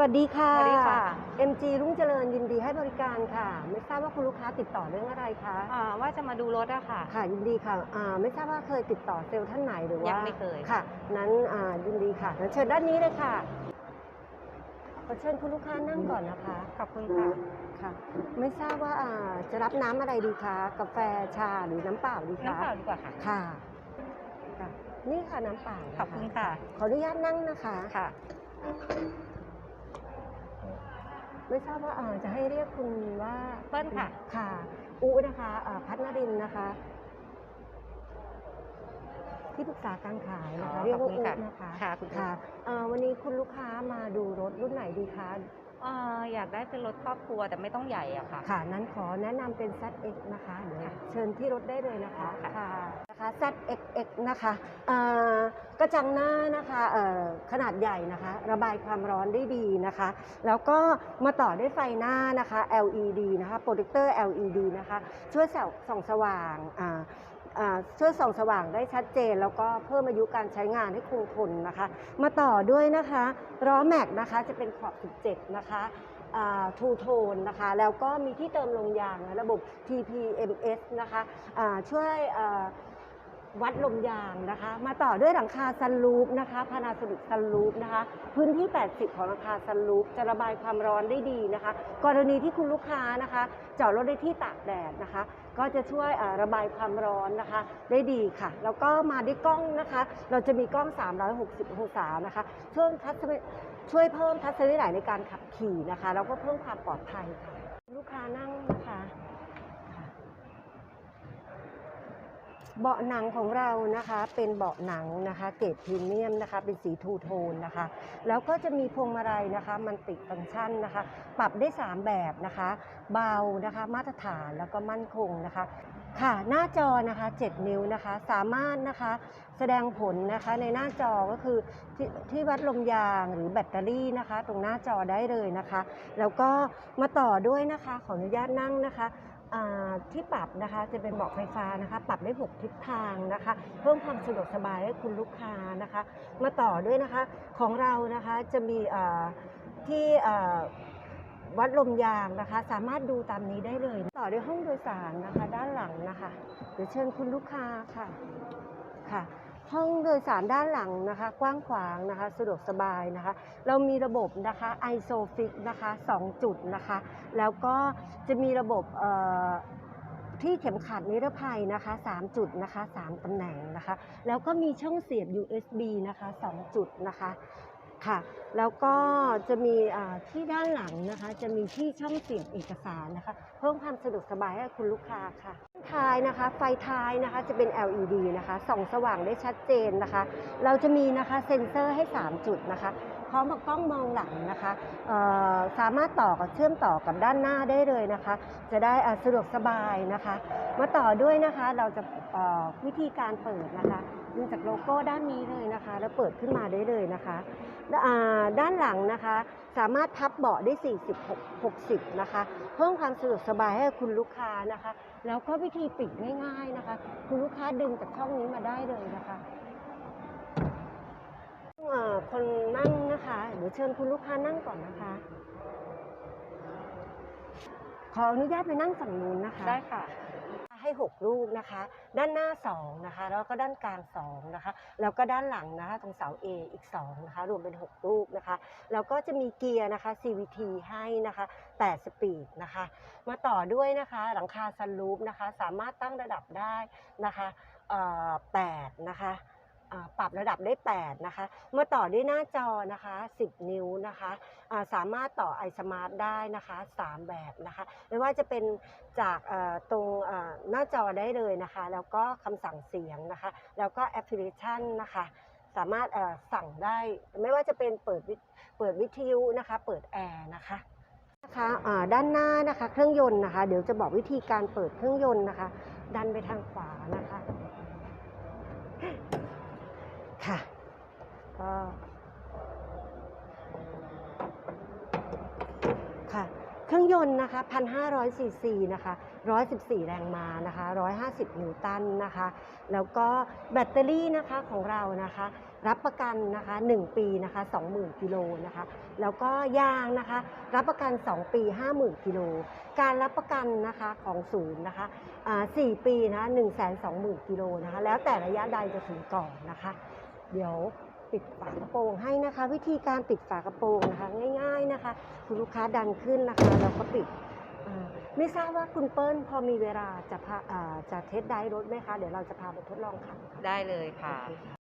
วัสดีค่ะสวัสดีค่ะ MG รุ่งเจริญยินดีให้บริการค่ะ ไม่ทราบว่าคุณลูกค้าติดต่อเรื่องอะไรคะอ่าว่าจะมาดูรถอะค่ะ ค่ะ ยินดีค่ะอ่าไม่ทราบว่าเคยติดต่อเซลล์ท่านไหนหรือว่ายัยังไม่เคย ค่ะ นั้นอ่ายินดีค่ะงั้นเชิญด้านนี้เลยค่ะขอเชิญคุณลูกค้านั่งก่อนนะคะ ขอบคุณค่ะ ค่ะ ไม่ทราบว่าอ่าจะรับน้ำอะไรดีคะ กาแฟ ชา หรือน้ำเปล่าดีคะ น้ำเปล่าดีกว่าค่ะ ค่ะค่ะนี่ค่ะน้ำเปล่านะขอบคุณค่ะ ขออนุญาตนั่งนะคะ ค่ะ ไม่ทราบว่าอ่าจะให้เรียกคุณว่าเปิ้ลค่ะ ค่ะอูนะคะอ่าพัฒนรินทร์นะคะ ที่ปรึกษาการขายนะคะ อ๋อเรียกว่าขอบคุอูณค่ะนะคะค่ะคุณอู๊ดค่ะเอ่อวันนี้คุณลูกค้ามาดูรถรุ่นไหนดีคะ อ่าอยากได้เป็นรถครอบครัวแต่ไม่ต้องใหญ่อะค่ะ ค่ะ นั้นขอแนะนำเป็น ZX นะคะเดี๋ยวค่ะเชิญที่รถได้เลยนะคะค่ะค่ะ นะคะ ZXX นะคะเอ่อกระจังหน้านะคะเอ่อขนาดใหญ่นะคะ ระบายความร้อนได้ดีนะคะ แล้วก็มาต่อด้วยไฟหน้านะคะ LED นะคะโปรเจคเตอร์ LED นะคะ ช่วยส่องส่องสว่างอ่าอ่า ช่วยส่องสว่างได้ชัดเจน แล้วก็เพิ่มอายุการใช้งานให้คงทนนะคะ มาต่อด้วยนะคะล้อแม็กนะคะจะเป็นขอบ 17 นะคะทูโทนนะคะ แล้วก็มีที่เติมลมยางระบบ TPMS นะคะช่วย วัดลมยางนะคะ มาต่อด้วยหลังคาซันรูฟนะคะพานาโซนิกซันรูฟนะคะ พื้นที่ 80 ของหลังคาซันรูฟจะระบายความร้อนได้ดีนะคะ กรณีที่คุณลูกค้านะคะจอดรถในที่ตากแดดนะคะ ก็จะช่วยระบายความร้อนนะคะ ได้ดีค่ะ แล้วก็มาด้วยกล้องนะคะ เราจะมีกล้อง 360องศานะคะช่วยทัศนช่วยเพิ่มทัศนวิสัยในการขับขี่นะคะแล้วก็เพิ่มความปลอดภัยค่ะ ลูกค้านั่งนะคะค่ะ เบาะหนังของเรานะคะ เป็นเบาะหนังนะคะ เกรดพรีเมียมนะคะ เป็นสีทูโทนนะคะ แล้วก็จะมีพวงมาลัยนะคะมันติฟังก์ชันนะคะ ปรับได้ 3 แบบนะคะ เบานะคะมาตรฐานแล้วก็มั่นคงนะคะค่ะหน้าจอนะคะ 7 นิ้วนะคะ สามารถนะคะแสดงผลนะคะในหน้าจอก็คือทที่วัดลมยางหรือแบตเตอรี่นะคะ ตรงหน้าจอได้เลยนะคะ แล้วก็มาต่อด้วยนะคะขออนุญาตนั่งนะคะ ที่ปรับนะคะจะเป็นเบาะไฟฟ้านะคะ ปรับได้ 6 ทิศทางนะคะ เพิ่มความสะดวกสบายให้คุณลูกค้านะคะ มาต่อด้วยนะคะของเรานะคะจะมีที่วัดลมยางนะคะ สามารถดูตามนี้ได้เลย ต่อด้วยห้องโดยสารนะคะ ด้านหลังนะคะเดี๋ยวเชิญคุณลูกค้าค่ะค่ะ ห้องโดยสารด้านหลังนะคะ กว้างขวางนะคะ สะดวกสบายนะคะ เรามีระบบนะคะ ISOFIX นะคะ 2 จุดนะคะ แล้วก็จะมีระบบที่เข็มขัดนิรภัยนะคะ 3 จุดนะคะ 3ตำแหน่งนะคะ แล้วก็มีช่องเสียบ USB นะคะ 2 จุดนะคะค่ะ แล้วก็จะมีที่ด้านหลังนะคะ จะมีที่ช่องเสียบเอกสารนะคะ เพิ่มความสะดวกสบายให้คุณลูกค้าค่ะท้ายนะคะ ไฟท้ายนะคะจะเป็น LED นะคะส่องสว่างได้ชัดเจนนะคะ เราจะมีนะคะเซ็นเซอร์ให้ 3 จุดนะคะพร้อมกับกล้องมองหลังนะคะสามารถต่อกับเชื่อมต่อกับด้านหน้าได้เลยนะคะ จะได้สะดวกสบายนะคะ มาต่อด้วยนะคะเราจะวิธีการเปิดนะคะดูจากโลโก้ด้านนี้เลยนะคะ แล้วเปิดขึ้นมาได้เลยนะคะด้านหลังนะคะสามารถพับเบาะได้ 40 60 นะคะ เพิ่มความสะดวกสบายให้คุณลูกค้านะคะแล้วก็วิธีปิดง่ายๆนะคะ คุณลูกค้าดึงจากช่องนี้มาได้เลยนะคะคนนั่งนะคะเดี๋ยวเชิญคุณลูกค้านั่งก่อนนะคะ ขออนุญาตไปนั่งฝั่งนู้นนะคะ ได้ค่ะ ให้ 6 ลูกนะคะ ด้านหน้า 2 นะคะ แล้วก็ด้านกลาง 2 นะคะ แล้วก็ด้านหลังนะคะตรงเสา A อีก 2 นะคะ รวมเป็น 6 ลูกนะคะ แล้วก็จะมีเกียร์นะคะ CVT ให้นะคะ 8 สปีดนะคะ มาต่อด้วยนะคะหลังคาซันรูฟนะคะ สามารถตั้งระดับได้นะคะ8นะคะ ปรับระดับได้ 8 นะคะมาต่อด้วยหน้าจอนะคะ 10 นิ้วนะคะอ่าสามารถต่อ iSmart ได้นะคะ 3 แบบนะคะ ไม่ว่าจะเป็นจากตรงหน้าจอได้เลยนะคะ แล้วก็คำสั่งเสียงนะคะ แล้วก็แอปพลิเคชันนะคะสามารถสั่งได้ไม่ว่าจะเป็นเปิดเปิดวิทยุนะคะ เปิดแอร์นะคะนะคะด้านหน้านะคะ เครื่องยนต์นะคะ เดี๋ยวจะบอกวิธีการเปิดเครื่องยนต์นะคะ ดันไปทางขวานะคะ ค่ะ ก็ค่ะ เครื่องยนต์นะคะ1,500ซีซีนะคะ114 แรงม้านะคะ 150 นิวตันนะคะ แล้วก็แบตเตอรี่นะคะของเรานะคะ รับประกันนะคะ 1 ปีนะคะ 20,000 กิโลนะคะ แล้วก็ยางนะคะ รับประกัน 2 ปี 50,000 กิโล การรับประกันนะคะของศูนย์นะคะอ่า4ปีนะคะ120,000 กิโลนะคะ แล้วแต่ระยะใดจะถึงก่อนนะคะ เดี๋ยวปิดฝากระโปรงให้นะคะ วิธีการปิดฝากระโปรงนะคะ ง่าย ๆนะคะ คุณลูกค้าดันขึ้นนะคะแล้วก็ปิดอ่าไม่ทราบว่าคุณเปิ้ลพอมีเวลาจะพาอ่าจะเทสได้รถไหมคะ เดี๋ยวเราจะพาไปทดลองขับได้เลยค่ะโอเค